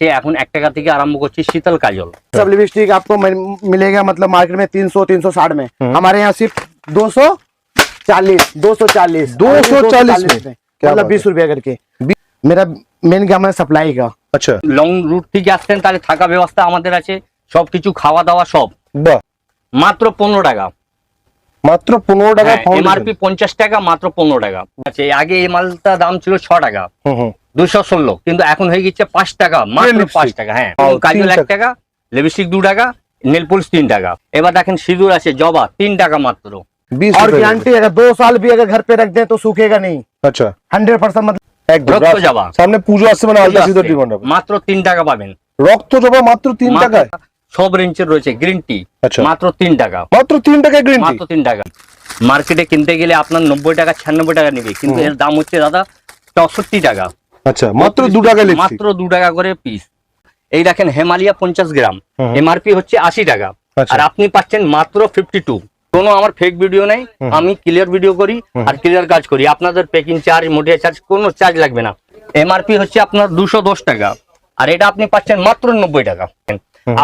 সে এখন এক টাকা থেকে আরম্ভ করছি শীতল কাজল सब लिपस्टिक आपको मिल- मिलेगा मतलब मार्केट में तीन सौ तीन सौ साठ में हम्म। हमारे यहाँ सिर्फ दो सौ चालीस दो सौ चालीस 240 में? क्या मतलब बात बीस रुपया करके मेरा मेन काम है सप्लाई का আচ্ছা লং রুট থেকে আসছেন তাহলে থাকা ব্যবস্থা আমাদের আছে সবকিছু খাওয়া দাওয়া সব বাহ মাত্র পনেরো টাকা মাত্র পনেরো টাকা এমআরপি পঞ্চাশ টাকা মাত্র পনেরো টাকা আচ্ছা আগে এই মালটা দাম ছিল ছ টাকা হুম হুম দুশো ষোলো কিন্তু এখন হয়ে গেছে পাঁচ টাকা মাত্র lipstick? পাঁচ টাকা হ্যাঁ ও, কাজল তিন এক টাকা। টাকা লিপস্টিক দু টাকা নেল পলিশ তিন টাকা এবার দেখেন সিঁদুর আছে জবা তিন টাকা মাত্র বিশ और রুপিয়া गारंटी अगर दो साल भी अगर घर पे रख दे तो सूखेगा नहीं আচ্ছা हंड्रेड परसेंट मतलब একদম রক্ত রাত- জবা সামনে পুজো আসছে মানে আলতা সিঁদুর ডিমান্ড হবে মাত্র তিন টাকা পাবেন রক্ত জবা মাত্র তিন মাত্র টাকায় সব রেঞ্জের রয়েছে গ্রিন টি আচ্ছা। মাত্র তিন টাকা মাত্র তিন টাকায় গ্রিন টি মাত্র তিন টাকা মার্কেটে কিনতে গেলে আপনার নব্বই টাকা ছিয়ানব্বই টাকা নেবে কিন্তু এর দাম হচ্ছে দাদা চৌষট্টি টাকা আচ্ছা মাত্র দু টাকা মাত্র দু টাকা করে পিস এই দেখেন হেমালিয়া পঞ্চাশ গ্রাম। এমআরপি হচ্ছে আশি টাকা। আচ্ছা। আর আপনি পাচ্ছেন মাত্র ফিফটি টু কোনো আমার ফেক ভিডিও নেই। আমি ক্লিয়ার ভিডিও করি আর ক্লিয়ার কাজ করি। আপনাদের প্যাকিং চার্জ মোটিয়া চার্জ কোনো চার্জ লাগবে না। এমআরপি হচ্ছে আপনার দুশো দশ টাকা। আর এটা আপনি পাচ্ছেন মাত্র নব্বই টাকা।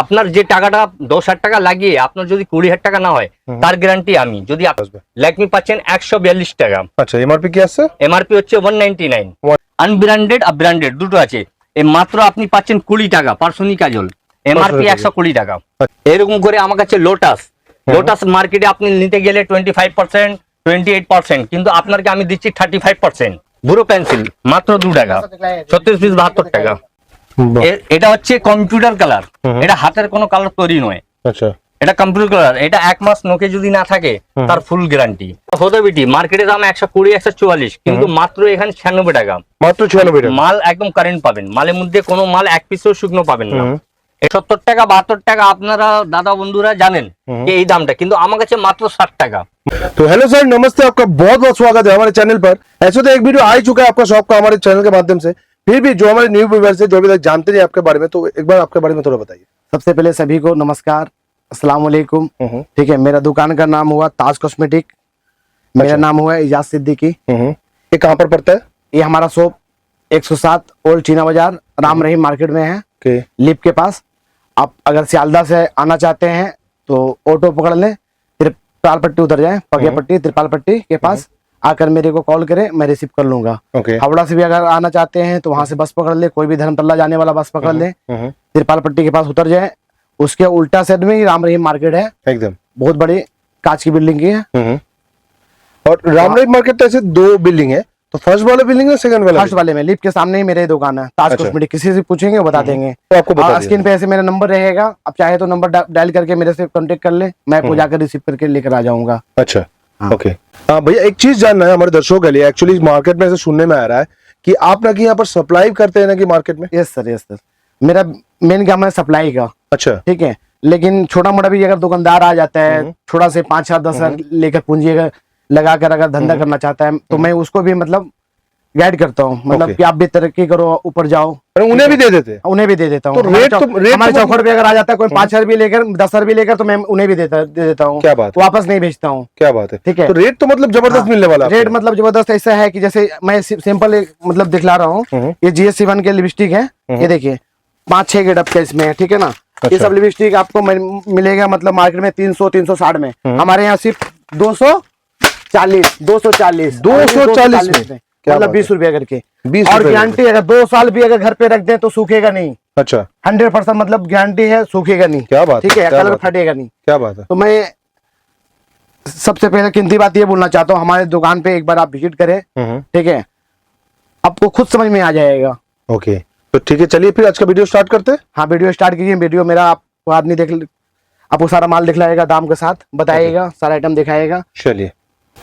আপনার যে টাকাটা দশ হাজার টাকা লাগিয়ে আপনার যদি কুড়ি হাজার টাকা না হয় তার গ্যারান্টি আমি। যদি। ল্যাকমি পাচ্ছেন একশো বিয়াল্লিশ টাকা। আচ্ছা এমআরপি কি আছে? এমআরপি হচ্ছে ওয়ান নাইনটি নাইন আনব্র্যান্ডেড আর ব্র্যান্ডেড দুটো আছে। মাত্র আপনি পাচ্ছেন কুড়ি টাকা পার্সোনি কাজল। এমআরপি একশো কুড়ি টাকা। এরকম করে আমার কাছে লোটাস লোটাস মার্কেটে আপনি নিতে গেলে twenty five percent twenty eight percent কিন্তু আপনাকে আমি দিচ্ছি থার্টি ফাইভ পার্সেন্ট বুড়ো পেন্সিল মাত্র দু টাকা। ছত্রিশ পিস বাহাত্তর টাকা। এটা হচ্ছে কম্পিউটার কালার এটা হাতের কোনো কালার তৈরি নয়। আচ্ছা। এটা কম্পিউটার কালার এটা এক মাস নোকে যদি না থাকে হুম। তার ফুল গ্যারান্টি হতে বিটি মার্কেটের দাম একশো কুড়ি একশো চুয়াল্লিশ কিন্তু মাত্র এখানে ছিয়ানব্বই টাকা মাত্র ছিয়ানব্বই টাকা মাল একদম কারেন্ট পাবেন মালের মধ্যে কোনো মাল এক পিসও শুকনো পাবেন না হুম। সত্তর টাকা বাহাত্তর টাকা আপনারা দাদা বন্ধুরা জানেন হুম। যে এই দামটা কিন্তু আমার কাছে মাত্র ষাট টাকা तो हेलो सर नमस्ते आपका बहुत बहुत स्वागत है हमारे चैनल पर ऐसे तो एक वीडियो आ ही चुका है आपका शॉप का हमारे चैनल के माध्यम से फिर भी जो हमारे न्यू व्यूवर्स है जो अभी तक जानते नहीं आपके बारे में तो एक बार आपके बारे में थोड़ा बताइए सबसे पहले सभी को नमस्कार अस्सलाम ठीक है मेरा दुकान का नाम हुआ ताज कॉस्मेटिक। मेरा अच्छा। नाम हुआ इजाज सिद्दीकी। ये कहाँ पर पड़ता है? ये हमारा शॉप 107 ओल्ड चीना बाज़ार राम रहीम मार्केट में है। लिप के पास। आप अगर सियालदा से आना चाहते हैं तो ऑटो पकड़ लें त्रिपाल पट्टी उतर जाए पगे हम्म। पट्टी त्रिपाल पट्टी के पास। आकर मेरे को कॉल करें मैं रिसीव कर लूँगा। हावड़ा से भी अगर आना चाहते हैं तो वहाँ से बस पकड़ ले कोई भी धर्मतल्ला जाने वाला बस पकड़ ले। हम्म, त्रिपाल पट्टी के पास उतर जाए उसके उल्टा साइड में ही राम रहीम मार्केट है। एकदम। बहुत बड़ी कांच की बिल्डिंग की है। हम्म। और रामराज मार्केट तो ऐसे दो बिल्डिंग है। तो फ़र्स्ट वाला बिल्डिंग है सेकंड वाला फ़र्स्ट वाले में। लिप के सामने ही मेरी दुकान है। ताज अच्छा। कॉस्मेटिक किसी से पूछेंगे बता देंगे। तो आपको बता स्क्रीन पे ऐसे मेरा नंबर रहेगा। आप चाहे तो नंबर डायल करके मेरे से कांटेक्ट कर ले। मैं आपको जाकर रिसीव करके लेकर आ जाऊँगा। अच्छा। हाँ। ओके हाँ भैया एक चीज़ जानना है हमारे दर्शकों के लिए। एक्चुअली मार्केट में ऐसे सुनने में आ रहा है कि आप ना कि यहाँ पर सप्लाई करते हैं ना कि मार्केट में? यस सर यस सर मेरा मेन काम है सप्लाई का। अच्छा। ठीक है लेकिन छोटा मोटा भी अगर दुकानदार आ जाता है छोटा से पाँच हज़ार दस हज़ार लेकर पूंजी अगर लगा कर अगर धंधा करना चाहता है तो मैं उसको भी मतलब गाइड करता हूँ। मतलब हम्म। कि आप भी तरक्की करो ऊपर जाओ। उन्हें भी दे देते हैं? उन्हें भी दे देता हूँ। तो रेट तो- रेट तो हमारे मतलब- चौखट पे अगर आ जाता है कोई पाँच हज़ार भी लेकर दस हज़ार भी लेकर तो मैं उन्हें भी देता दे देता हूँ। क्या बात वापस नहीं भेजता हूँ। क्या बात है। ठीक है। तो रेट तो मतलब ज़बरदस्त हाँ, मिलने वाला रेट मतलब ज़बरदस्त ऐसा है की जैसे मैं सिंपल मतलब दिखला रहा हूँ। हम्म। ये जीएस वन के लिपस्टिक है। ये देखिए पाँच छह गेटअप के इसमें ठीक है ना? ये अच्छा। सब लिपस्टिक आपको मिलेगा मतलब मार्केट में तीन सौ तीन सौ साठ में। हम्म। हमारे यहाँ सिर्फ़ दो सौ चालीस दो सौ चालीस। 240 में? क्या मतलब बीस रुपया करके। 20 और गारंटी अगर दो साल भी अगर घर पे रख दें तो सूखेगा नहीं। अच्छा। हंड्रेड परसेंट मतलब गारंटी है सूखेगा नहीं। क्या बात ठीक है कलर फटेगा नहीं। क्या बात है। तो मैं सबसे पहले कीमती बात ये बोलना चाहता हूँ हमारे दुकान पे एक बार आप विज़िट करें हम्म, ठीक है? आपको खुद समझ में आ जाएगा। ओके। तो ठीक है चलिए फिर आज का वीडियो स्टार्ट करते हैं हाँ वीडियो स्टार्ट कीजिए वीडियो मेरा आपको आदमी देख आपको सारा माल दिखलाएगा दाम के साथ बताएगा सारा आइटम दिखाएगा চলিয়ে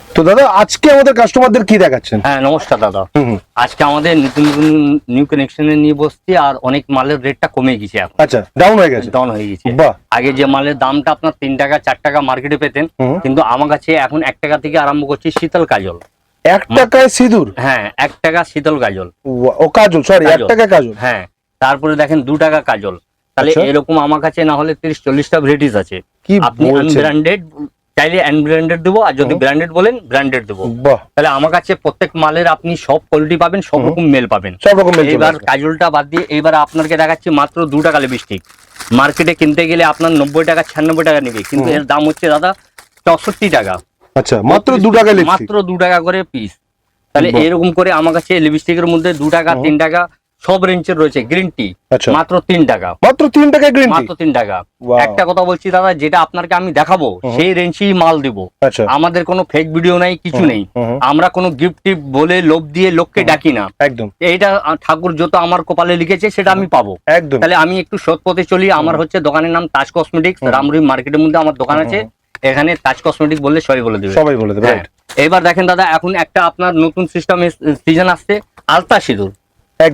তো দাদা আজকে আমাদের কাস্টমারদের কি দেখাচ্ছেন হ্যাঁ নমস্কার দাদা হুম হুম। আজকে আমাদের নতুন নতুন নিউ কানেকশনে নিয়ে বসছি আর অনেক মালের রেটটা কমে গেছে এখন আচ্ছা ডাউন হয়ে গেছে ডাউন হয়ে গেছে বাহ আগে যে মালের দামটা আপনার তিন টাকা চার টাকা মার্কেটে পেতেন হুম। কিন্তু আমার কাছে এখন এক টাকা থেকে আরম্ভ করছি শীতল কাজল এক টাকায় সিঁদুর? হ্যাঁ এক টাকা শীতল কাজল। ও কাজল সরি এক। টাকায় কাজল? হ্যাঁ তারপরে দেখেন দু টাকা কাজল। তাহলে আচ্ছা। এরকম আমার কাছে না হলে তিরিশ চল্লিশটা ভ্যারাইটিস আছে। কি আপনি আনব্র্যান্ডেড চাইলে আনব্র্যান্ডেড দেবো আর যদি ব্র্যান্ডেড বলেন ব্র্যান্ডেড দেবো। তাহলে আমার কাছে প্রত্যেক মালের আপনি সব কোয়ালিটি পাবেন সব রকম মেল পাবেন। সব রকম আসবে। কাজলটা বাদ দিয়ে এবার আপনাকে দেখাচ্ছি মাত্র দু টাকা লিপস্টিক মার্কেটে কিনতে গেলে আপনার নব্বই টাকা ছিয়ানব্বই টাকা নেবে। কিন্তু এর দাম হচ্ছে দাদা চৌষট্টি টাকা। আচ্ছা মাত্র দু টাকা মাত্র দু টাকা করে পিস তাহলে এরকম করে আমার কাছে লিপস্টিকের মধ্যে দু টাকা তিন টাকা সব রেঞ্জের রয়েছে। গ্রিন টি আচ্ছা। মাত্র তিন টাকা। মাত্র তিন টাকায় গ্রিন টি মাত্র তিন টাকা। একটা কথা বলছি দাদা যেটা আপনাকে আমি দেখাবো সেই রেঞ্জেই মাল দিব। আচ্ছা। আমাদের কোনো ফেক ভিডিও নাই কিছু নেই। আমরা কোনো গিফট টিপ বলে লোভ দিয়ে লোককে ডাকি না। একদম। এইটা ঠাকুর যত আমার কপালে লিখেছে সেটা আমি পাবো। একদম। তাহলে আমি একটু সৎ পথে চলি। আমার হচ্ছে দোকানের নাম তাজ কসমেটিক্স রামরুই মার্কেটের মধ্যে আমার দোকান আছে। এখানে তাজ কসমেটিক বললে সবাই বলে দেবে। সবাই বলে দেবে হ্যাঁ। এবার দেখেন দাদা এখন একটা আপনার নতুন সিস্টেম সিজন আসছে আলতা সিঁদুর।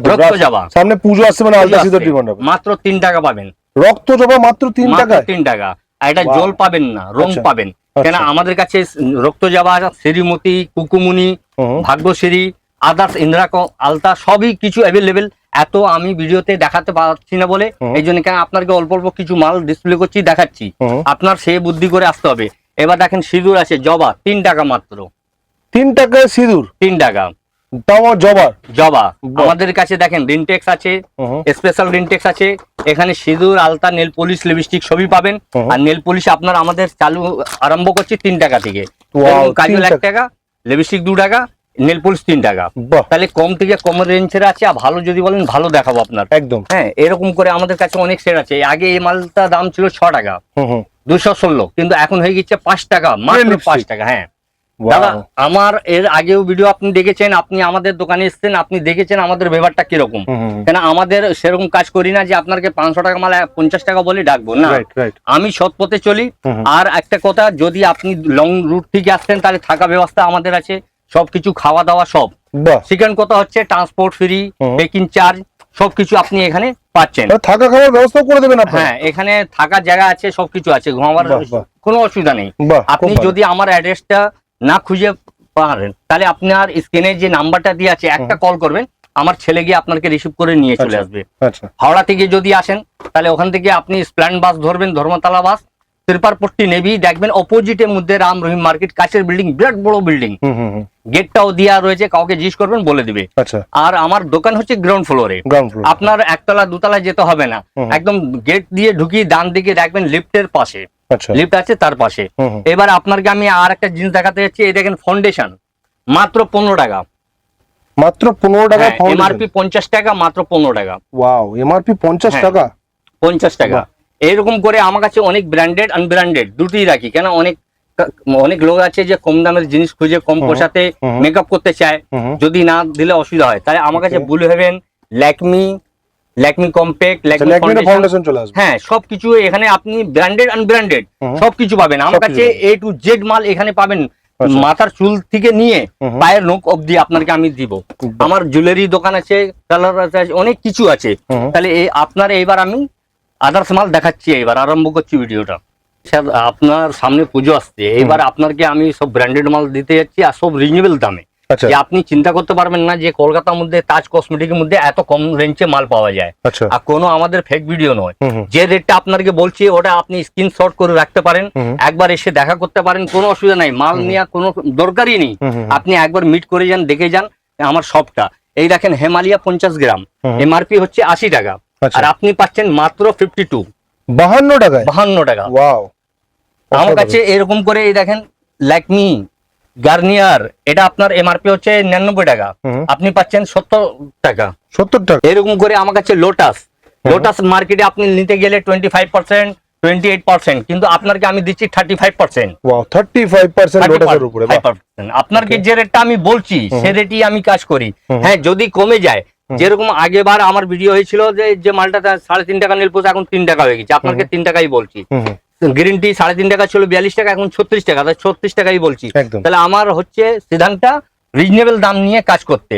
রক্ত জবা। সামনে পুজো আসছে মানে আলতা সিঁদুর ডিমান্ড হবে। মাত্র তিন টাকা পাবেন। রক্ত জবা মাত্র তিন টাকায়? তিন টাকা। আর এটা জল পাবেন না রং আচ্ছা। পাবেন। কেন আচ্ছা। আমাদের কাছে রক্ত যাওয়া শ্রীমতী কুকুমুনি। ভাগ্যশ্রী আদার্স ইন্দিরা ক- আলতা সবই কিছু অ্যাভেলেবেল এত আমি ভিডিওতে দেখাতে পারছি না বলে এই জন্য কেন আপনাকে অল্প অল্প কিছু মাল ডিসপ্লে করছি দেখাচ্ছি। আপনার সে বুদ্ধি করে আসতে হবে। এবার দেখেন সিঁদুর আছে জবা তিন টাকা মাত্র। তিন টাকা সিঁদুর? তিন টাকা। জবা? আমাদের কাছে দেখেন রিনটেক্স আছে স্পেশাল রিনটেক্স আছে। এখানে সিঁদুর আলতা নেল পলিশ লিপস্টিক সবই পাবেন। আর নেল পলিশ আপনার আমাদের চালু আরম্ভ করছি তিন টাকা থেকে। কাজল এক টাকা। টাকা লিপস্টিক দু টাকা নেল পলিশ তিন টাকা তাহলে কম থেকে কম রেঞ্জের আছে আর ভালো যদি বলেন ভালো দেখাবো আপনার। একদম। হ্যাঁ এরকম করে আমাদের কাছে অনেক সেট আছে। আগে এই মালটা দাম ছিল ছ টাকা দুশো ষোলো কিন্তু এখন হয়ে গেছে পাঁচ টাকা মাত্র? পাঁচ টাকা হ্যাঁ. দাদা আমার এর আগেও ভিডিও আপনি দেখেছেন আপনি আমাদের দোকানে এসেছেন আপনি দেখেছেন আমাদের ব্যাপারটা কীরকম। কেন আমাদের সেরকম কাজ করি না যে আপনাকে পাঁচশো টাকা মাল পঞ্চাশ টাকা বলে ডাকবো না। আমি সৎ পথে চলি। আর একটা কথা যদি আপনি লং রুট থেকে আসছেন তাহলে থাকা ব্যবস্থা আমাদের আছে। সবকিছু খাওয়া দাওয়া সব। সেকেন্ড কথা হচ্ছে ট্রান্সপোর্ট ফ্রি। পেকিং চার্জ সবকিছু আপনি এখানে পাচ্ছেন। থাকা খাওয়ার ব্যবস্থা করে দেবেন হ্যাঁ এখানে থাকার জায়গা আছে সবকিছু আছে ঘুমাবার। কোনো অসুবিধা নেই। আপনি যদি আমার অ্যাড্রেসটা না খুঁজে পারেন তাহলে আপনার স্ক্রিনে যে নাম্বারটা দিয়ে আছে একটা কল করবেন আমার ছেলে গিয়ে আপনাকে রিসিভ করে নিয়ে চলে আচ্ছা। আসবে। আচ্ছা। হাওড়া থেকে যদি আসেন তাহলে ওখান থেকে আপনি স্প্ল্যান্ড বাস ধরবেন ধর্মতলা বাস ত্রিপারপট্টি নেবি দেখবেন অপোজিটের মধ্যে রাম রহিম মার্কেট কাছের বিল্ডিং বিরাট বড় বিল্ডিং গেটটাও দেওয়া রয়েছে কাউকে জিজ্ঞেস করবেন বলে দিবে। আচ্ছা। আর আমার দোকান হচ্ছে গ্রাউন্ড ফ্লোরে আপনার একতলা দুতলা যেতে হবে না। একদম গেট দিয়ে ঢুকিয়ে ডান দিকে দেখবেন লিফটের পাশে। আচ্ছা। লিফট আছে তার পাশে। এবার আপনাকে আমি আর একটা জিনিস দেখাতে যাচ্ছি এই দেখেন ফাউন্ডেশন মাত্র পনেরো টাকা। মাত্র পনেরো টাকা এমআরপি পঞ্চাশ টাকা মাত্র পনেরো টাকা। ওয়াও এমআরপি পঞ্চাশ হ্যাঁ। টাকা? পঞ্চাশ টাকা। এরকম করে আমার কাছে অনেক ব্র্যান্ডেড আনব্র্যান্ডেড দুটোই রাখি। কেন? অনেক অনেক লোক আছে যে কম দামের জিনিস খুঁজে কম পয়সাতে মেকআপ করতে চায়। যদি না দিলে অসুবিধা হয়। তাহলে আমার কাছে blue heaven Lakme Lakme compact Lakme foundation চলে আসবে। হ্যাঁ সবকিছু এখানে আপনি ব্র্যান্ডেড আনব্র্যান্ডেড। সবকিছু পাবেন। আমার কাছে এ টু জেড মাল এখানে পাবেন। আচ্ছা। মাথার চুল থেকে নিয়ে। পায়ের নখ অবধি আপনাকে আমি দিব। আমার জুয়েলারি দোকান আছে কালার আছে অনেক কিছু আছে। তাহলে আপনার এইবার আমি আদার্স মাল দেখাচ্ছি এবার আরম্ভ করছি ভিডিওটা। স্যার আপনার সামনে পুজো আসছে এবার আপনাকে আমি সব ব্র্যান্ডেড মাল দিতে যাচ্ছি আর সব রিজনেবল দামে। আচ্ছা। যে আপনি চিন্তা করতে পারবেন না যে কলকাতার মধ্যে তাজ কসমেটিকের মধ্যে এত কম রেঞ্জে মাল পাওয়া যায়। আচ্ছা। আর কোনো আমাদের ফেক ভিডিও নয়। যে রেটটা আপনাকে বলছি ওটা আপনি স্ক্রিনশট করে রাখতে পারেন। একবার এসে দেখা করতে পারেন কোনো অসুবিধা নাই। মাল নেওয়া কোনো দরকারই নেই। আপনি একবার মিট করে যান দেখে যান আমার সবটা এই দেখেন হেমালিয়া পঞ্চাশ গ্রাম। এমআরপি হচ্ছে আশি টাকা। আর আপনি পাচ্ছেন মাত্র ফিফটি টু বাহান্ন টাকা বাহান্ন টাকা। ওয়াও আমার কাছে এরকম করে এই দেখেন ল্যাকমি গার্নিয়ার এটা আপনার এমআরপি হচ্ছে নিরানব্বই টাকা। আপনি পাচ্ছেন সত্তর টাকা। সত্তর টাকা? এরকম করে আমার কাছে লোটাস লোটাস মার্কেটে আপনি নিতে গেলে twenty five percent twenty eight percent কিন্তু আপনাকে আমি দিচ্ছি thirty five percent thirty five percent উপরে যে রেটটা আমি বলছি সে রেটই আমি কাজ করি। হ্যাঁ যদি কমে যায় যেরকম আগেবার আমার ভিডিও হয়েছিল যে যে মালটা সাড়ে তিন টাকা নীল এখন তিন টাকা হয়ে গেছে। আপনাকে তিন টাকাই বলছি। গ্রিন টি সাড়ে তিন টাকা ছিল বিয়াল্লিশ টাকা এখন ছত্রিশ টাকা। তাই ছত্রিশ টাকাই বলছি। তাহলে আমার হচ্ছে সিদ্ধান্ত রিজনেবল দাম নিয়ে কাজ করতে।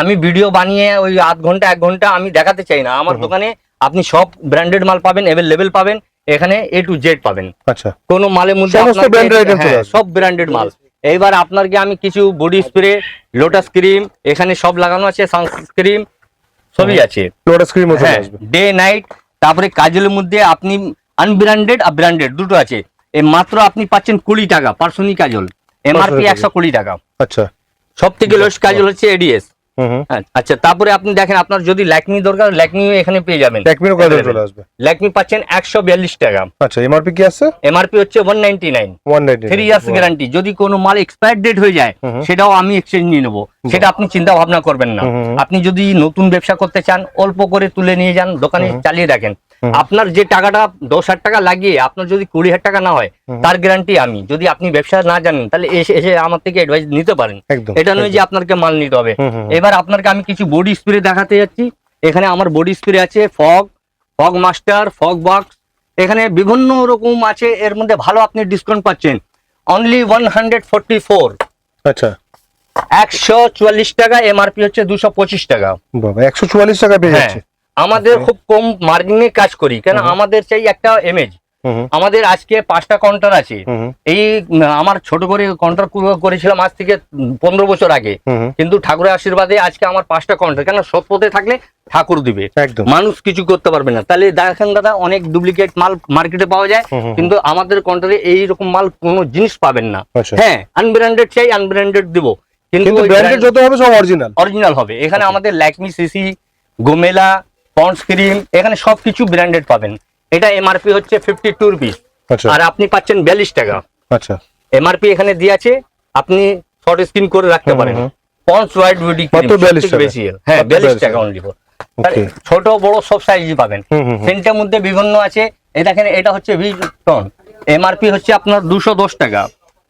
আমি ভিডিও বানিয়ে ওই আধ ঘণ্টা এক ঘণ্টা আমি দেখাতে চাই না। আমার দোকানে আপনি সব ব্র্যান্ডেড মাল পাবেন অ্যাভেলেবেল পাবেন এখানে এ টু জেড পাবেন। আচ্ছা। কোনো মালের মধ্যে হ্যাঁ। সব ব্র্যান্ডেড মাল। এইবার আপনাকে আমি কিছু বডি স্প্রে লোটাস ক্রিম এখানে সব লাগানো আছে সানস্ক্রিম সবই আছে। লোটাস ক্রিম ডে নাইট তারপরে কাজলের মধ্যে আপনি আনব্র্যান্ডেড আর ব্র্যান্ডেড দুটো আছে। এ মাত্র আপনি পাচ্ছেন কুড়ি টাকা পার্সোনি কাজল এমআরপি একশো কুড়ি টাকা। আচ্ছা। সব থেকে লোস কাজল হচ্ছে এডিএস আচ্ছা তারপরে আপনি দেখেন আপনার যদি ল্যাকমি দরকার ল্যাকমি এখানে পেয়ে যাবেন। টেকমিনো কত চলে আসবে? ল্যাকমি পাচ্ছেন একশো বিয়াল্লিশ টাকা। আচ্ছা এমআরপি কি আছে? এমআরপি হচ্ছে one ninety nine 199 three years guarantee যদি কোনো মাল এক্সপায়ার ডেট হয়ে যায়। সেটাও আমি এক্সচেঞ্জ নিয়ে নেব। সেটা আপনি চিন্তা ভাবনা করবেন না। আপনি যদি নতুন ব্যবসা করতে চান অল্প করে তুলে নিয়ে যান দোকানে চালিয়ে রাখেন। আপনার যে টাকাটা দশ হাজার টাকা লাগিয়ে আপনার যদি কুড়ি হাজার টাকা না হয় তার গ্যারান্টি আমি। যদি আপনি ব্যবসা না জানেন তাহলে এসে এসে আমার থেকে অ্যাডভাইস নিতে পারেন। এটা নয় যে আপনাকে মাল নিতে হবে। এবার আপনাকে আমি কিছু বডি স্প্রে দেখাতে যাচ্ছি। এখানে আমার বডি স্প্রে আছে fog fog master fog box এখানে বিভিন্ন রকম আছে এর মধ্যে ভালো আপনি ডিসকাউন্ট পাচ্ছেন। Only one hundred forty four আচ্ছা। একশো চুয়াল্লিশ টাকা এমআরপি হচ্ছে দুশো পঁচিশ টাকা। একশো চুয়াল্লিশ টাকা পেয়ে হ্যাঁ। যাচ্ছে। আমাদের খুব কম মার্জিনে কাজ করি কেন আমাদের চাই একটা হুম হুম আমাদের আজকে পাঁচটা কন্টার আছে। হুম এই আমার ছোট করে কাউন্টার করেছিলাম আজ থেকে পনেরো বছর আগে। কিন্তু ঠাকুরের আশীর্বাদে আজকে আমার পাঁচটা কাউন্টার কেন সৎ পথে থাকলে ঠাকুর দিবে। মানুষ কিছু করতে পারবে না। তাহলে দেখেন দাদা অনেক ডুপ্লিকেট মাল মার্কেটে পাওয়া যায়। কিন্তু আমাদের কাউন্টারে এই রকম মাল কোনো জিনিস পাবেন না। আচ্ছা। হ্যাঁ আনব্র্যান্ডেড চাই আনব্র্যান্ডেড দিব। কিন্তু ব্র্যান্ডেড যত হবে সব অরিজিনাল অরিজিনাল হবে। এখানে আমাদের ল্যাকমি সিসি গোমেলা পন্ডস ক্রিম এখানে সবকিছু ব্র্যান্ডেড পাবেন। এটা এমআরপি হচ্ছে ফিফটি টু রুপিস আচ্ছা। আর আপনি পাচ্ছেন বিয়াল্লিশ টাকা। আচ্ছা। এমআরপি এখানে দিয়ে আছে আপনি শর্ট স্ক্রিন করে রাখতে পারেন। পন্ডস হোয়াইট বিউটি মাত্র 42 টাকা। বেশি হ্যাঁ বিয়াল্লিশ 42 টাকা অনলি. ছোট বড় সব সাইজই পাবেন। সেন্টের মধ্যে বিভিন্ন আছে। এই দেখেন এটা হচ্ছে ভি টন এমআরপি হচ্ছে আপনার দুশো দশ টাকা।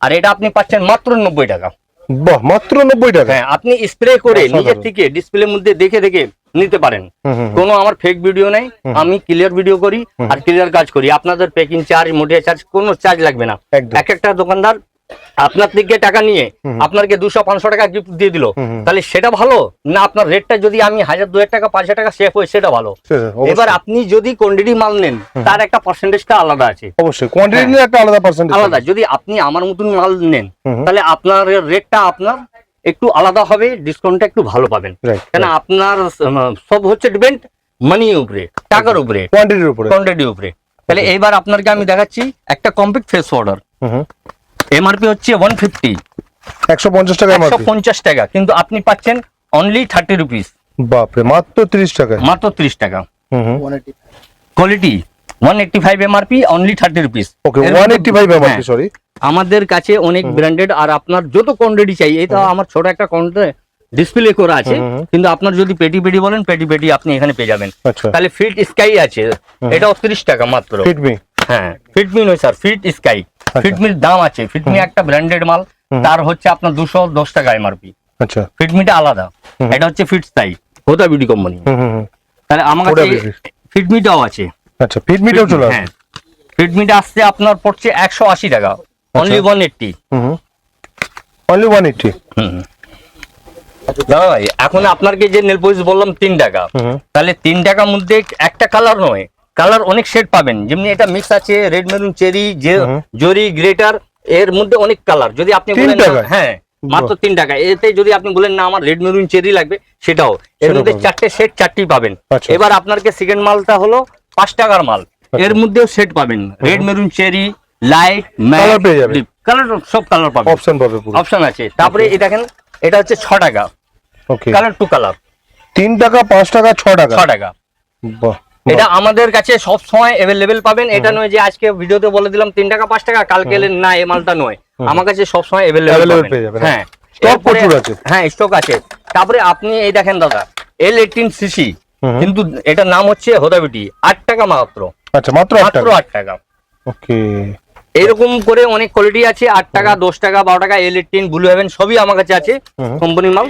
আর এটা আপনি পাচ্ছেন মাত্র নব্বই টাকা। বাহ মাত্র নব্বই টাকা। হ্যাঁ আপনি স্প্রে করে নিজের থেকে ডিসপ্লের মধ্যে দেখে দেখে নিতে পারেন। কোনো আমার ফেক ভিডিও নেই আমি ক্লিয়ার ভিডিও করি আর ক্লিয়ার কাজ করি। আপনাদের প্যাকিং চার্জ মোটিয়া চার্জ কোনো চার্জ লাগবে না। এক একটা দোকানদার আপনার থেকে টাকা নিয়ে আপনাকে দুশো পাঁচশো টাকা গিফট দিয়ে দিল। তাহলে সেটা ভালো? না আপনার রেটটা যদি আমি হাজার দু হাজার টাকা পাঁচ হাজার টাকা সেফ হয় সেটা ভালো। এবার আপনি যদি কোয়ান্টিটি মাল নেন তার একটা পার্সেন্টেজটা আলাদা আছে। অবশ্যই কোয়ান্টিটি হ্যাঁ। একটা আলাদা পার্সেন্টেজ আলাদা। যদি আপনি আমার মতন মাল নেন। তাহলে আপনার রেটটা আপনার একটু আলাদা হবে ডিসকাউন্টটা একটু ভালো পাবেন। কেন আপনার সব হচ্ছে ডিপেন্ড মানি উপরে টাকার উপরে। কোয়ান্টিটির উপরে। কোয়ান্টিটি উপরে। তাহলে এইবার আপনাকে আমি দেখাচ্ছি একটা কমপ্লিট ফেস অর্ডার। এমআরপি হচ্ছে ওয়ান ফিফটি একশো পঞ্চাশ টাকা একশো এমআরপি পঞ্চাশ টাকা কিন্তু আপনি পাচ্ছেন অনলি থার্টি রুপিস বাপরে মাত্র তিরিশ টাকা। মাত্র ত্রিশ টাকা। Quality one eighty five MRP only thirty rupees okay one eighty five. MRP sorry আমাদের কাছে অনেক ব্র্যান্ডেড আর আপনার যত কোয়ান্টিটি চাই এটা আমার ছোট একটা কাউন্টারে ডিসপ্লে করা আছে। কিন্তু আপনার যদি পেটি পেটি বলেন পেটি পেটি আপনি এখানে পেয়ে যাবেন। আচ্ছা। তাহলে ফিট স্কাই আছে এটা তিরিশ টাকা মাত্র। ফিট মি হ্যাঁ ফিটমি নয় স্যার ফিট স্কাই ফিটমির দাম আছে ফিটমি একটা ব্র্যান্ডেড মাল তার হচ্ছে আপনার দুশো দশ টাকা এমআরপি আচ্ছা। ফিটমিটা আলাদা এটা হচ্ছে ফিট স্কাই হোদা বিউটি কোম্পানি। তাহলে আমার কাছে ফিটমিটাও আছে। আচ্ছা ফিট মিটাও চলে হ্যাঁ। ফিটমিটা আসছে আপনার পড়ছে একশো আশি টাকা। Only one eighty hmm hmm. Only one eighty দাদা ভাই এখন আপনাকে যে নেল পলিশ বললাম তিন টাকা। হুম হুম। তাহলে তিন টাকার মধ্যে একটা কালার নয় কালার অনেক শেড পাবেন। যেমনি এটা মিক্স আছে রেড মেরুন চেরি যে জরি গ্রেটার এর মধ্যে অনেক কালার যদি আপনি বলেন হ্যাঁ মাত্র তিন টাকা। এতে যদি আপনি বলেন না আমার রেড মেরুন চেরি লাগবে সেটাও। এর মধ্যে। চারটে সেট চারটি পাবেন। আচ্ছা। এবার আপনাকে সেকেন্ড মালটা হলো পাঁচ টাকার মাল। এর মধ্যেও সেট পাবেন। Red maroon cherry light Colour পেয়ে যাবেন। কালার সব কালার পাবেন অপশন পাবে অপশন আছে। তারপরে এই দেখেন এটা হচ্ছে ছ টাকা। ওকে কালার টু কালার তিন টাকা পাঁচ টাকা ছ টাকা। ছ টাকা। বাহ এটা আমাদের কাছে সব সময় অ্যাভেলেবেল পাবেন। এটা নয় যে আজকে ভিডিওতে বলে দিলাম তিন টাকা পাঁচ টাকা কালকে এলে না এই মালটা নয়। আমার কাছে সব সময় অ্যাভেলেবেল হ্যাঁ। Stock প্রচুর আছে। হ্যাঁ স্টক আছে। তারপরে আপনি এই দেখেন দাদা এল এইটিন সিসি কিন্তু এটার নাম হচ্ছে হোদাবিটি আট টাকা মাত্র। আচ্ছা মাত্র মাত্র আট টাকা। ওকে এরকম করে অনেক কোয়ালিটি আছে আট টাকা দশ টাকা বারো টাকা এল এইটিন ব্লু হেভেন সবই আমার কাছে আছে কোম্পানির মাল।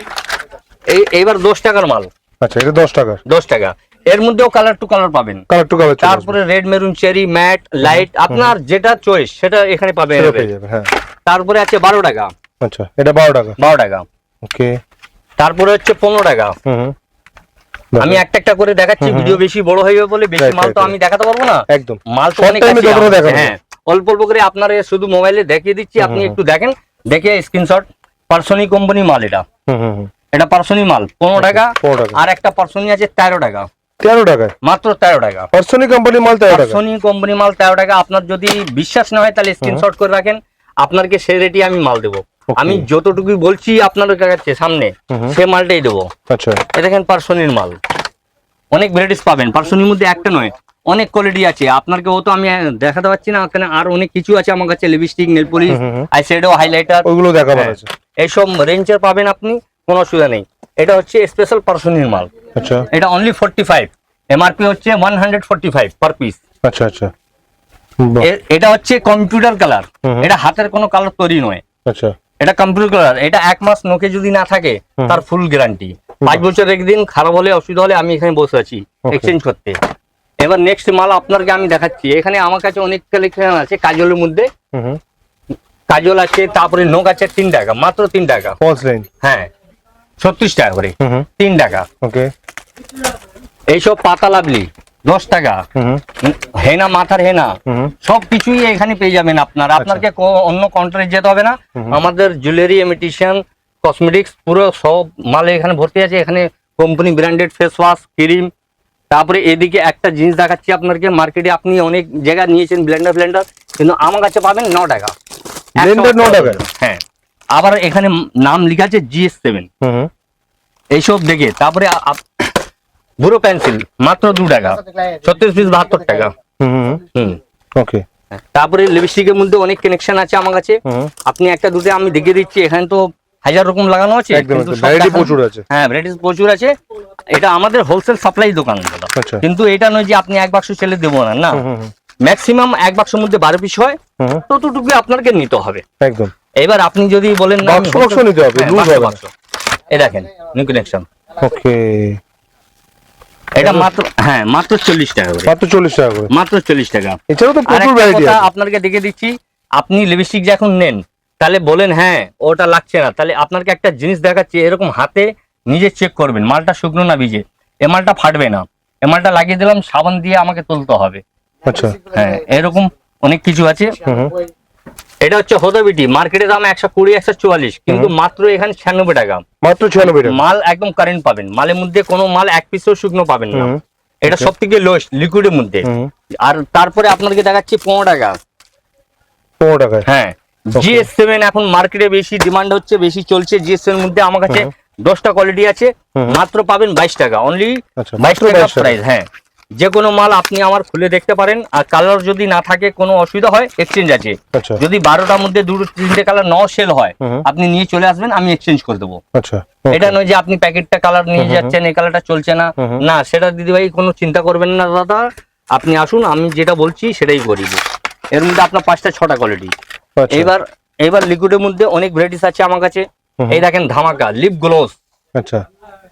এই এইবার দশ টাকার মাল। আচ্ছা এটা দশ টাকা দশ টাকা। এর মধ্যেও কালার টু কালার পাবেন। কালার টু কালার তারপরে red maroon cherry matte light আপনার যেটা চয়েস সেটা এখানে পাবেন হ্যাঁ। তারপরে আছে বারো টাকা। আচ্ছা এটা বারো টাকা। বারো টাকা। ওকে। তারপরে হচ্ছে পনেরো টাকা। আমি একটা একটা করে দেখাচ্ছি ভিডিও বেশি বড় হয়ে যাবে বলে বেশি মাল তো আমি দেখাতে পারব না। একদম। মাল তো অনেক হ্যাঁ। অল্প অল্প করে আপনার শুধু মোবাইলে দেখিয়ে দিচ্ছি আপনি একটু দেখেন দেখে স্ক্রিনশট পার্সোনি কোম্পানি মাল এটা। এটা পার্সোনি মাল পনেরো টাকা আর একটা পার্সোনি আছে তেরো টাকা। তেরো টাকায়? মাত্র তেরো টাকা। পার্সোনি কোম্পানি মাল তেরো টাকা? সোনি কোম্পানি মাল তেরো টাকা আপনার যদি বিশ্বাস না হয় তাহলে স্ক্রিনশট করে রাখেন আপনাকে সে আমি মাল দেবো। আমি যতটুকু বলছি আপনার কাছে সামনে সে মালটাই দেবো। আচ্ছা। এ দেখেন পার্সোনির মাল। অনেক ভ্যারাইটিস পাবেন পার্সোনির মধ্যে একটা নয় অনেক কোয়ালিটি আছে। আপনাকে ও তো আমি দেখাতে পারছি না ওখানে আর অনেক কিছু আছে আমার কাছে lipstick nail polish eye. Eyeshadow highlighter ওগুলো দেখাবার হ্যাঁ। আছে। এইসব রেঞ্জের পাবেন আপনি কোনো অসুবিধা নেই। এটা হচ্ছে স্পেশাল পার্সোনির মাল। আচ্ছা। এটা অনলি ফোর্টি ফাইভ এমআরপি হচ্ছে one hundred forty five per piece আচ্ছা। আচ্ছা এটা হচ্ছে কম্পিউটার কালার এটা হাতের কোনো কালার তৈরি নয়। আচ্ছা। এটা কম্পিউটার কালার এটা এক মাস নোকে যদি না থাকে তার ফুল গ্যারান্টি পাঁচ বছর একদিন খারাপ হলে অসুবিধা হলে আমি এখানে বসে আছি এক্সচেঞ্জ করতে। এবার নেক্সট মাল আপনাকে আমি দেখাচ্ছি। এখানে আমার কাছে অনেক কালেকশন আছে কাজলের মধ্যে। কাজল আছে তারপরে নোক আছে তিন টাকা মাত্র তিন টাকা। ফলস লাইন হ্যাঁ ছত্রিশ টাকা করে। তিন টাকা। ওকে এইসব পাতা লাভলি দশ টাকা। হেনা মাথার হেনা সব কিছুই এখানে পেয়ে যাবেন আপনার। আপনাকে অন্য কাউন্টারে যেতে হবে না। আমাদের জুয়েলারি ইমিটেশন কসমেটিক্স পুরো সব মাল এখানে ভর্তি আছে। এখানে company branded face wash cream তারপরে এদিকে একটা জিনিস দেখাচ্ছি আপনাকে। মার্কেটে আপনি অনেক জায়গা নিয়েছেন ব্লেন্ডার ব্লেন্ডার কিন্তু আমার কাছে পাবেন ন টাকা। Blender ন টাকা? হ্যাঁ। আবার এখানে নাম লেখা আছে জিএস সেভেন এইসব দেখে তারপরে বুড়ো পেন্সিল মাত্র দু টাকা। ছত্রিশ পিস বাহাত্তর টাকা। হুম ওকে তারপরে লিপস্টিকের মধ্যে অনেক কানেকশন আছে আমার কাছে। আপনি একটা দুটো আমি দেখে দিচ্ছি এখানে তো হাজার রকম লাগানো আছে প্রচুর হ্যাঁ ভ্যারাইটিস প্রচুর আছে। এটা আমাদের হোলসেল সাপ্লাই দোকান আচ্ছা। কিন্তু এটা নয় যে আপনি এক বাক্স ছেলে দেবো না না। ম্যাক্সিমাম এক বাক্সের মধ্যে বারো পিস হয় ততটুকু আপনাকে নিতে হবে। একদম। এবার আপনি যদি বলেন বাক্স নিতে হবে, হ্যাঁ, দেখেন নিউ কানেকশন ওকে এটা মাত্র হ্যাঁ মাত্র চল্লিশ টাকা করে। মাত্র চল্লিশ টাকা করে। মাত্র চল্লিশ টাকা। এছাড়াও তো প্রচুর ভ্যারাইটি আপনাকে দেখে দিচ্ছি আপনি লিপস্টিক যখন নেন তাহলে বলেন হ্যাঁ ওটা লাগছে না। তাহলে আপনাকে একটা জিনিস দেখাচ্ছি এরকম হাতে নিজে চেক করবেন মালটা শুকনো না ভিজে। এ মালটা ফাটবে না। এ মালটা লাগিয়ে দিলাম সাবান দিয়ে আমাকে তুলতে হবে। আচ্ছা। হ্যাঁ এরকম অনেক কিছু আছে। এটা হচ্ছে হোদাবিটি মার্কেটে দাম একশো কুড়ি একশো চুয়াল্লিশ। কিন্তু মাত্র এখানে ছিয়ানব্বই টাকা। মাত্র ছিয়ানব্বই টাকা। মাল একদম কারেন্ট পাবেন। মালের মধ্যে কোনো মাল এক পিসও শুকনো পাবেন না। এটা সব থেকে লোয়েস্ট লিকুইডের মধ্যে। আর তারপরে আপনাকে দেখাচ্ছি পনেরো টাকা। পনেরো টাকা হ্যাঁ। জিএস সেভেন এখন মার্কেটে বেশি ডিমান্ড হচ্ছে বেশি চলছে। জিএস সেভেন মধ্যে আমার কাছে দশটা কোয়ালিটি আছে। মাত্র পাবেন বাইশ টাকা। অনলি আচ্ছা, বাইশ টাকা প্রাইস হ্যাঁ। যে কোনো মাল আপনি আমার খুলে দেখতে পারেন। আর কালার যদি না থাকে কোনো অসুবিধা হয় এক্সচেঞ্জ আছে। আচ্ছা। যদি বারোটার মধ্যে দুটো তিনটে কালার ন সেল হয় আপনি নিয়ে চলে আসবেন আমি এক্সচেঞ্জ করে দেবো। আচ্ছা এটা নয় যে আপনি প্যাকেটটা কালার নিয়ে যাচ্ছেন এই কালারটা চলছে না। না সেটা দিদিভাই কোনো চিন্তা করবেন না দাদা। আপনি আসুন আমি যেটা বলছি সেটাই করিব এর মধ্যে আপনার পাঁচটা ছটা কোয়ালিটি এবার এবার লিকুইডের মধ্যে অনেক ভ্যারাইটিস আছে আমার কাছে। এই দেখেন ধামাকা লিপ গ্লোস আচ্ছা।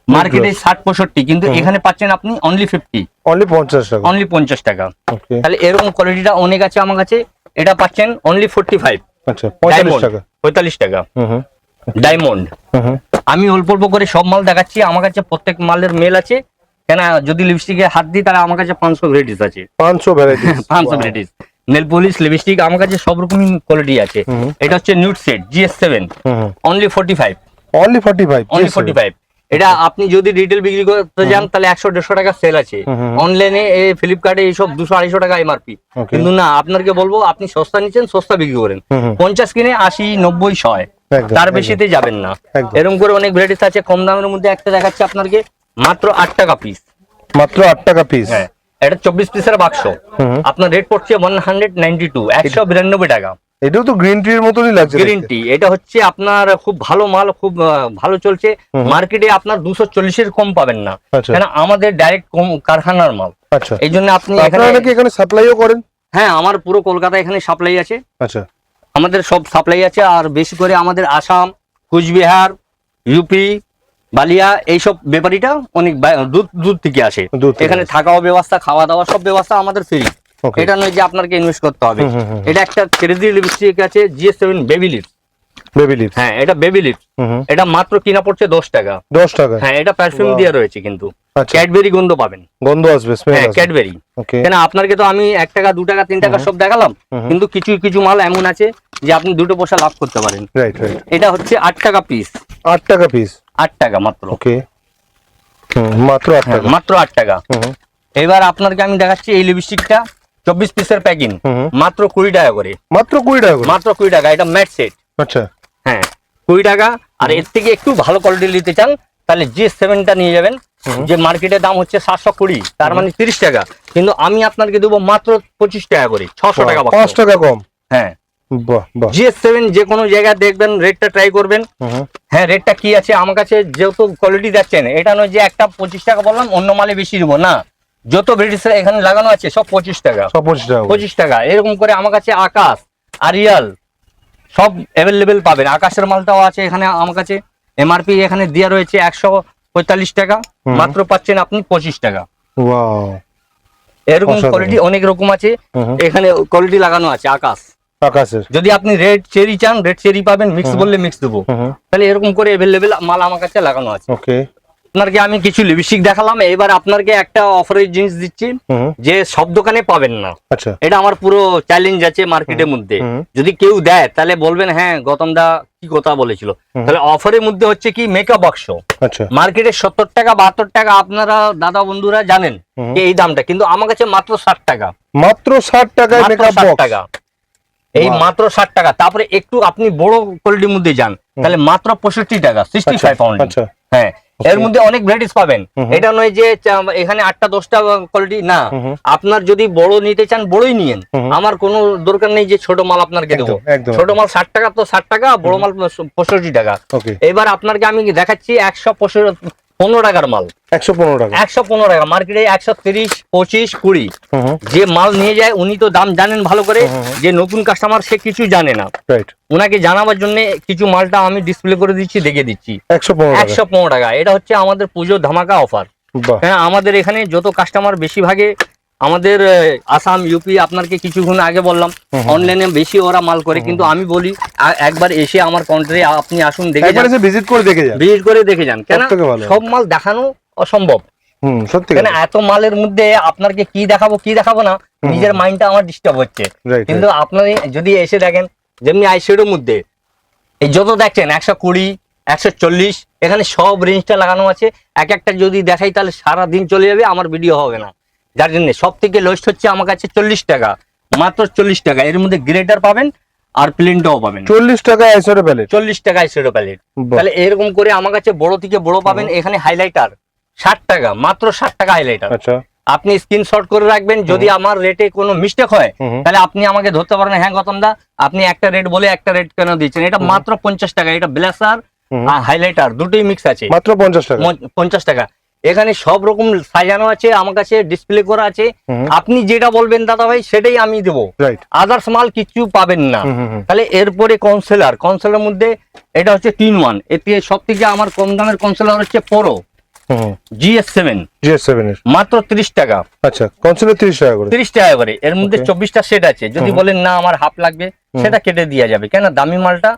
মার্কেটে ষাট পঁয়ষট্টি কিন্তু এখানে পাচ্ছেন আপনি অনলি ফিফটি অনলি পঞ্চাশ টাকা। অনলি পঞ্চাশ টাকা। ওকে তাহলে এরকম কোয়ালিটিটা অনেক আছে আমার কাছে। এটা পাচ্ছেন অনলি ফোর্টি ফাইভ আচ্ছা পঁয়তাল্লিশ টাকা। পঁয়তাল্লিশ টাকা। ডায়মন্ড আমি অল্প অল্প করে সব মাল দেখাচ্ছি। আমার কাছে প্রত্যেক মালের মেল আছে। কেন যদি লিপস্টিকে হাত দিই তাহলে আমার কাছে পাঁচশো ভ্যারাইটিস আছে। পাঁচশো ভ্যারাইটি পাঁচশো ভ্যারাইটিস নেল পলিশ লিপস্টিক আমার কাছে সব রকমই কোয়ালিটি আছে। এটা হচ্ছে nude set GS seven only forty five only forty five only forty five এটা আপনি যদি রিটেল বিক্রি করতে যান তাহলে একশো দেড়শো টাকা সেল আছে। অনলাইনে ফ্লিপকার্টে এইসব দুশো আড়াইশো টাকা এমআরপি কিন্তু না আপনাকে বলব আপনি সস্তা নিচ্ছেন সস্তা বিক্রি করেন। পঞ্চাশ কিনে আশি নব্বই ছয় তার। বেশিতে যাবেন না। এরকম করে অনেক ভ্যারাইটিস আছে কম দামের মধ্যে একটা দেখাচ্ছে আপনাকে মাত্র আট টাকা পিস মাত্র আট টাকা পিস হ্যাঁ। এটা চব্বিশ পিসের বাক্স। আপনার রেট পড়ছে ওয়ান হান্ড্রেড নাইনটি টু একশো বিরানব্বই টাকা। এটাও তো গ্রিন টির মতনই লাগছে গ্রিন টি এটা হচ্ছে আপনার খুব ভালো মাল খুব ভালো চলছে। মার্কেটে আপনার দুশো চল্লিশের কম পাবেন না। আচ্ছা। কেন? আমাদের ডাইরেক্ট কারখানার মাল। আচ্ছা। এই জন্য আপনি এখানে সাপ্লাইও করেন? হ্যাঁ আমার পুরো কলকাতা এখানে সাপ্লাই আছে। আচ্ছা। আমাদের সব সাপ্লাই আছে আর বেশি করে আমাদের আসাম কুচবিহার ইউপি বালিয়া এইসব ব্যাপারীটা অনেক দূর দূর থেকে আসে। এখানে থাকাও ব্যবস্থা খাওয়া দাওয়া সব ব্যবস্থা আমাদের ফ্রি এটা নয় যে আপনাকে ইনভেস্ট করতে হবে। এটা একটা ক্রেজি লিপস্টিক আছে GS seven baby lips baby lips হ্যাঁ এটা বেবি লিপস হুম হুম। এটা মাত্র কিনা পড়ছে দশ টাকা। দশ টাকা? হ্যাঁ এটা পারফিউম দিয়ে রয়েছে কিন্তু। আচ্ছা। ক্যাডবেরি গন্ধ পাবেন। গন্ধ আসবে হ্যাঁ ক্যাডবেরি কেন আপনাকে তো আমি এক টাকা দু টাকা তিন টাকা সব দেখালাম। কিন্তু কিছু কিছু মাল এমন আছে যে আপনি দুটো পয়সা লাভ করতে পারেন। এটা হচ্ছে আট টাকা পিস আট টাকা পিস আট টাকা মাত্র। ওকে। মাত্র আট হ্যাঁ, টাকা। মাত্র আট টাকা। এবার আপনাকে আমি দেখাচ্ছি এই লিপস্টিকটা চব্বিশ পিসের প্যাকিং মাত্র কুড়ি টাকা করে। মাত্র কুড়ি টাকা মাত্র কুড়ি টাকা এটা ম্যাট সেট আচ্ছা। হ্যাঁ কুড়ি টাকা। আর এর থেকে একটু ভালো কোয়ালিটি নিতে চান তাহলে জি সেভেনটা নিয়ে যাবেন। যে মার্কেটের দাম হচ্ছে সাতশো কুড়ি তার মানে তিরিশ টাকা। কিন্তু আমি আপনাকে দেবো মাত্র পঁচিশ টাকা করে ছশো টাকা পাঁচ। টাকা কম। হ্যাঁ। জিএস সেভেন যে কোনো জায়গায় দেখবেন রেটটা ট্রাই করবেন। হ্যাঁ রেটটা কি আছে? আমার কাছে যেহেতু কোয়ালিটি যাচ্ছেন এটা নয় যে একটা পঁচিশ টাকা বললাম অন্য মালে বেশি দেবো না। যত ব্রিটিশ এখানে লাগানো আছে সব পঁচিশ টাকা। সব পঁচিশ টাকা পঁচিশ টাকা। এরকম করে আমার কাছে আকাশ আরিয়াল সব অ্যাভেলেবেল পাবেন। আকাশের মালটাও আছে এখানে আমার কাছে। এমআরপি এখানে দেওয়া রয়েছে একশো পঁয়তাল্লিশ টাকা। মাত্র পাচ্ছেন আপনি পঁচিশ টাকা। এরকম কোয়ালিটি অনেক রকম আছে। এখানে কোয়ালিটি লাগানো আছে আকাশ। আকাশের যদি আপনি রেড চেরি চান রেড চেরি পাবেন মিক্স বললে মিক্স দেবো। তাহলে এরকম করে অ্যাভেলেবেল মাল আমার কাছে লাগানো আছে। ওকে। আপনাকে আমি কিছু লিপস্টিক দেখালাম এবার আপনাকে একটা অফারের জিনিস দিচ্ছি যে সব দোকানে পাবেন না। আচ্ছা। এটা আমার পুরো চ্যালেঞ্জ আছে মার্কেটের মধ্যে। যদি কেউ দেয় তাহলে বলবেন হ্যাঁ গৌতম দা কি কথা বলেছিল। তাহলে অফারের মধ্যে হচ্ছে কি মেকআপ বাক্স মার্কেটে সত্তর টাকা বাহাত্তর টাকা আপনারা দাদা বন্ধুরা জানেন এই দামটা কিন্তু আমার কাছে মাত্র ষাট টাকা। মাত্র ষাট 60 বক্স টাকা। এই মাত্র ষাট টাকা। তারপরে একটু আপনি বড় কোয়ালিটির মধ্যে যান তাহলে মাত্র পঁয়ষট্টি টাকা সিক্সটি ফাইভ পাউন্ড হ্যাঁ এর মধ্যে অনেক ভ্যারাইটিস পাবেন। এটা নয় যে এখানে আটটা দশটা কোয়ালিটি না। আপনার যদি বড় নিতে চান বড়ই নিয়েন। আমার কোনো দরকার নেই যে ছোট মাল আপনাকে দেবো। ছোট মাল ষাট টাকা তো ষাট টাকা বড় মাল পঁয়ষট্টি টাকা। এবার আপনাকে আমি দেখাচ্ছি একশো পনেরো টাকার মাল। একশো পনেরো টাকা। একশো পনেরো টাকা। মার্কেটে একশো তিরিশ পঁচিশ কুড়ি। যে মাল নিয়ে যায় উনি তো দাম জানেন ভালো করে। যে নতুন কাস্টমার সে কিছু জানে না। ওনাকে জানাবার জন্য কিছু মালটা আমি ডিসপ্লে করে দিচ্ছি দেখে দিচ্ছি। একশো পনেরো টাকা। এটা হচ্ছে আমাদের পুজো ধামাকা অফার হ্যাঁ আমাদের এখানে যত কাস্টমার বেশিরভাগে আমাদের আসাম ইউপি আপনাকে কিছুক্ষণ আগে বললাম। অনলাইনে বেশি ওরা মাল করে কিন্তু আমি বলি একবার এসে আমার কাউন্টারে আপনি আসুন দেখে যান। ভিজিট করে দেখে যান। ভিজিট করে দেখে যান। কেন? সব মাল দেখানো অসম্ভব। কেন? এত মালের মধ্যে আপনাকে কি দেখাবো কি দেখাবো না। নিজের মাইন্ডটা আমার ডিস্টার্ব হচ্ছে। কিন্তু আপনি যদি এসে দেখেন যেমনি আইশ্যাডোর মধ্যে এই যত দেখছেন একশো কুড়ি একশো চল্লিশ এখানে সব রেঞ্জটা লাগানো আছে। এক একটা যদি দেখাই তাহলে সারা দিন চলে যাবে আমার ভিডিও হবে না। যার জন্য সব থেকে লোয়েস্ট হচ্ছে আমার কাছে চল্লিশ টাকা মাত্র চল্লিশ টাকা। এর মধ্যে গ্রেটার পাবেন আর প্লেনটাও পাবেন। চল্লিশ টাকা এসরে প্যালেট চল্লিশ টাকা আইশ্যাডো প্যালেট তাহলে এরকম করে আমার কাছে বড় থেকে বড় পাবেন এখানে হাইলাইটার ষাট টাকা মাত্র ষাট টাকা হাইলাইটার আচ্ছা। আপনি স্ক্রিনশট করে রাখবেন যদি আমার রেটে কোনো মিস্টেক হয়। তাহলে আপনি আমাকে ধরতে পারেন হ্যাঁ গতম দা আপনি একটা রেট বলে একটা রেট কেন দিচ্ছেন? এটা মাত্র পঞ্চাশ টাকা এটা ব্লেসার আর হাইলাইটার দুটোই মিক্স আছে। মাত্র পঞ্চাশ টাকা। পঞ্চাশ টাকা। এখানে সব রকম সাজানো আছে আমার কাছে ডিসপ্লে করা আছে। আপনি যেটা বলবেন দাদা ভাই সেটাই আমি দেবো। রাইট আদার্স মাল কিছু পাবেন না। তাহলে এরপরে কনসেলার কনসেলার মধ্যে এটা হচ্ছে তিন ওয়ান এতে সব থেকে আমার কম দামের কনসেলার হচ্ছে পরো জিএস সেভেন জিএস সেভেন মাত্র ত্রিশ টাকা। আচ্ছা কনসিলার তিরিশ টাকা করে। তিরিশ টাকা করে। এর মধ্যে চব্বিশটা সেট আছে। যদি বলেন না আমার হাফ লাগবে সেটা কেটে দেওয়া যাবে। কেন? দামি মালটা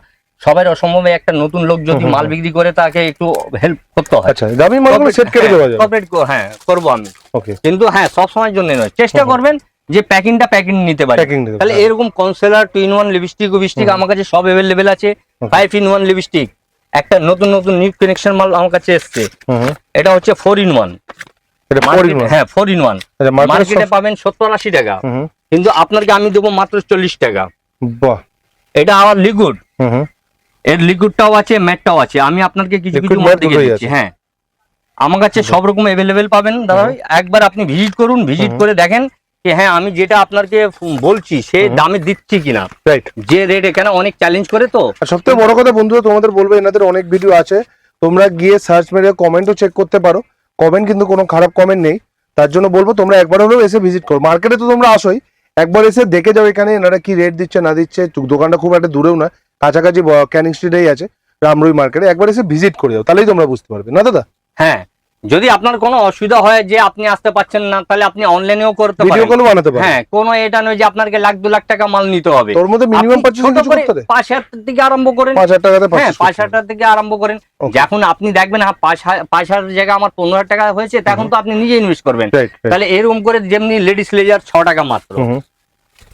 সবার অসম্ভব একটা নতুন লোক যদি মাল বিক্রি করে তাকে একটু হেল্প করতে হয়। আচ্ছা দামি মালগুলো সেট কেটে দেওয়া যাবে Corporate হ্যাঁ করব আমি। ওকে কিন্তু হ্যাঁ সব সময়ের জন্য নয়। চেষ্টা করবেন যে প্যাকিংটা প্যাকিং নিতে পারে। তাহলে এরকম concealer two in one lipstick lipstick. আমার কাছে সব অ্যাভেলেবেল আছে। ফাইভ ইন ওয়ান লিপস্টিক একটা নতুন নতুন নিউ কানেকশন মাল আমার কাছে এসছে। এটা হচ্ছে ফোর ইন ওয়ান এটা ফোর ইন হ্যাঁ ফোর ইন ওয়ান মার্কেটে পাবেন সত্তর আশি টাকা। কিন্তু আপনাকে আমি দেবো মাত্র চল্লিশ টাকা। বাহ। এটা হুম হুম। এর লিকুইডটাও আছে ম্যাটটাও আছে। আমি আপনাকে কিছু কিছু মাল দুটোই দিচ্ছি। হ্যাঁ। আমার কাছে সব রকম অ্যাভেলেবেল পাবেন দাদা ভাই একবার আপনি ভিজিট করুন ভিজিট করে দেখেন যে হ্যাঁ আমি যেটা আপনাকে বলছি সে দামে দিচ্ছি কিনা। রাইট যে রেট এখানে অনেক চ্যালেঞ্জ করে তো। সবথেকে বড় কথা বন্ধুরা তোমাদের বলব এনাদের অনেক ভিডিও আছে। তোমরা গিয়ে সার্চ মেরে কমেন্টও চেক করতে পারো। কমেন্ট কিন্তু কোনো খারাপ কমেন্ট নেই। তার জন্য বলব তোমরা একবার হলেও এসে ভিজিট করো। মার্কেটে তো তোমরা আসোই। একবার এসে দেখে যাও এখানে এনারা কি রেট দিচ্ছে না দিচ্ছে। দোকানটা খুব একটা দূরেও না কাছাকাছি ক্যানিং স্ট্রিটেই আছে রামরুই মার্কেটে একবার এসে ভিজিট করে যাও তাহলেই তোমরা বুঝতে পারবে। না দাদা? হ্যাঁ যদি আপনার কোনো অসুবিধা হয় যে আপনি আসতে পারছেন না তাহলে আপনি অনলাইনেও করতে ভিডিও পারেন। কলও বানাতে পারো হ্যাঁ কোনো এটা নয় যে আপনাকে লাখ দু লাখ টাকা মাল নিতে হবে। তোর মধ্যে মিনিমাম পারচেজিং কিছু করতে হবে পাঁচ হাজার থেকে আরম্ভ করেন। পাঁচ হাজার টাকাতে হ্যাঁ purchase পাঁচ করতে হবে। হাজার থেকে আরম্ভ করেন. যখন আপনি দেখবেন হ্যাঁ পাঁচ হাজার পাঁচ হাজার জায়গা আমার পনেরো হাজার টাকা হয়েছে তখন তো আপনি নিজে ইনভেস্ট করবেন. তাহলে এরকম করে যেমনি লেডিস লেজার ছ টাকা মাত্র।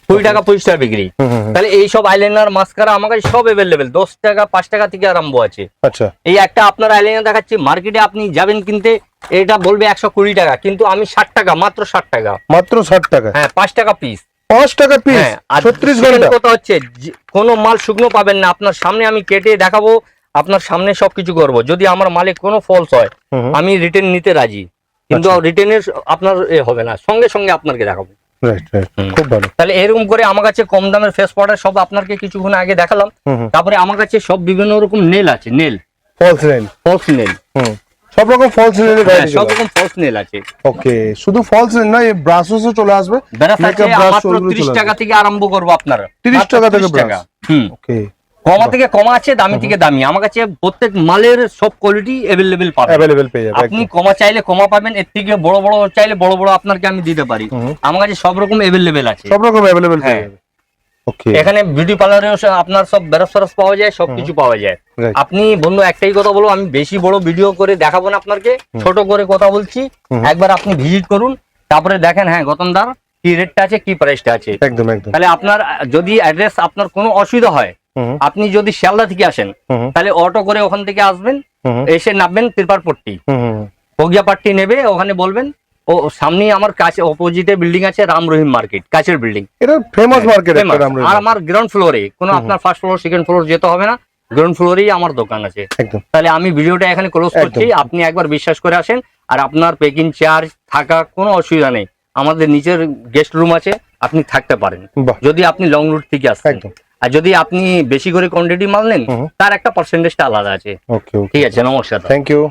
কুড়ি টাকা পঁচিশ টাকা বিক্রি। তাহলে এই সব আইলাইনার মাস্কারা আমার কাছে সব অ্যাভেলেবেল দশ টাকা পাঁচ টাকা থেকে আরম্ভ আছে। আচ্ছা। এই একটা আপনার আইলাইনার দেখাচ্ছি মার্কেটে আপনি যাবেন কিনতে এটা বলবে একশো কুড়ি টাকা কিন্তু আমি ষাট টাকা মাত্র ষাট টাকা। মাত্র ষাট টাকা? হ্যাঁ পাঁচ টাকা পিস পাঁচ টাকা পিস হ্যাঁ ছত্রিশ ঘণ্টা? কথা হচ্ছে যে কোনো মাল শুকনো পাবেন না আপনার সামনে আমি কেটে দেখাবো আপনার সামনে সবকিছু করব। যদি আমার মালে কোনো ফলস হয়। আমি রিটার্ন নিতে রাজি। কিন্তু আচ্ছা। রিটার্নের আপনার এ হবে না সঙ্গে সঙ্গে আপনাকে দেখাবো। খুব ভালো। তাহলে এরকম করে আমার কাছে কম দামের ফেস পাউডার সব আপনাকে কিছুক্ষণ আগে দেখালাম। তারপরে আমার কাছে সব বিভিন্ন রকম নেল আছে nail falls rain falls nail সব রকম ফলস রেনের হ্যাঁ, সব রকম ফলস নেল আছে। ওকে শুধু ফলস রেন না ব্রাশও চলে আসবে। তিরিশ টাকা থেকে আরম্ভ করব আপনার। 30 টাকা থেকে 30 টাকা। হুম। ওকে কমা থেকে কমা আছে দামি থেকে দামি। আমার কাছে প্রত্যেক মালের সব কোয়ালিটি অ্যাভেলেবেল পাবেন। অ্যাভেলেবেল পেয়ে যাবে আপনি কমা চাইলে কমা পাবেন এর থেকে বড় বড় চাইলে বড় বড় আপনাকে আমি দিতে পারি। আমার কাছে সব রকম অ্যাভেলেবেল আছে। সব রকম অ্যাভেলেবেল পেয়ে হ্যাঁ। ওকে এখানে বিউটি পার্লারে আপনার সব বেরস ফেরস পাওয়া যায় সবকিছু পাওয়া যায়। আপনি বন্ধু একটাই কথা বলব আমি বেশি বড় ভিডিও করে দেখাবো না আপনাকে ছোট করে কথা বলছি। একবার আপনি ভিজিট করুন তারপরে দেখেন হ্যাঁ গতনদার কি রেটটা আছে কি প্রাইসটা আছে। একদম একদম। তাহলে আপনার যদি অ্যাড্রেস আপনার কোনো অসুবিধা হয় আপনি যদি শিয়ালদা থেকে আসেন তাহলে অটো করে ওখান থেকে আসবেন এসে নামবেন তিরপারপট্টি বগিয়াপাট্টি নেবে ওখানে বলবেন ও সামনেই আমার কাছে অপোজিটে বিল্ডিং আছে রাম রহিম মার্কেট কাছের বিল্ডিং এটা ফেমাস মার্কেট একটা হ্যাঁ। আমরা আর আমার গ্রাউন্ড ফ্লোরে কোনো আপনার ফার্স্ট ফ্লোর সেকেন্ড ফ্লোর যেতে হবে না গ্রাউন্ড ফ্লোরেই আমার দোকান আছে। তাহলে আমি ভিডিওটা এখানে ক্লোজ করছি আপনি একবার বিশ্বাস করে আসেন আর আপনার পেকিং চার্জ থাকা কোনো অসুবিধা নেই। আমাদের নিচের গেস্ট রুম আছে আপনি থাকতে পারেন। যদি আপনি লং রুট থেকে আসেন। আর যদি আপনি বেশি করে কোয়ান্টিটি মাল নেন তার একটা পার্সেন্টেজটা আলাদা আছে। ঠিক আছে নমস্কার থ্যাংক ইউ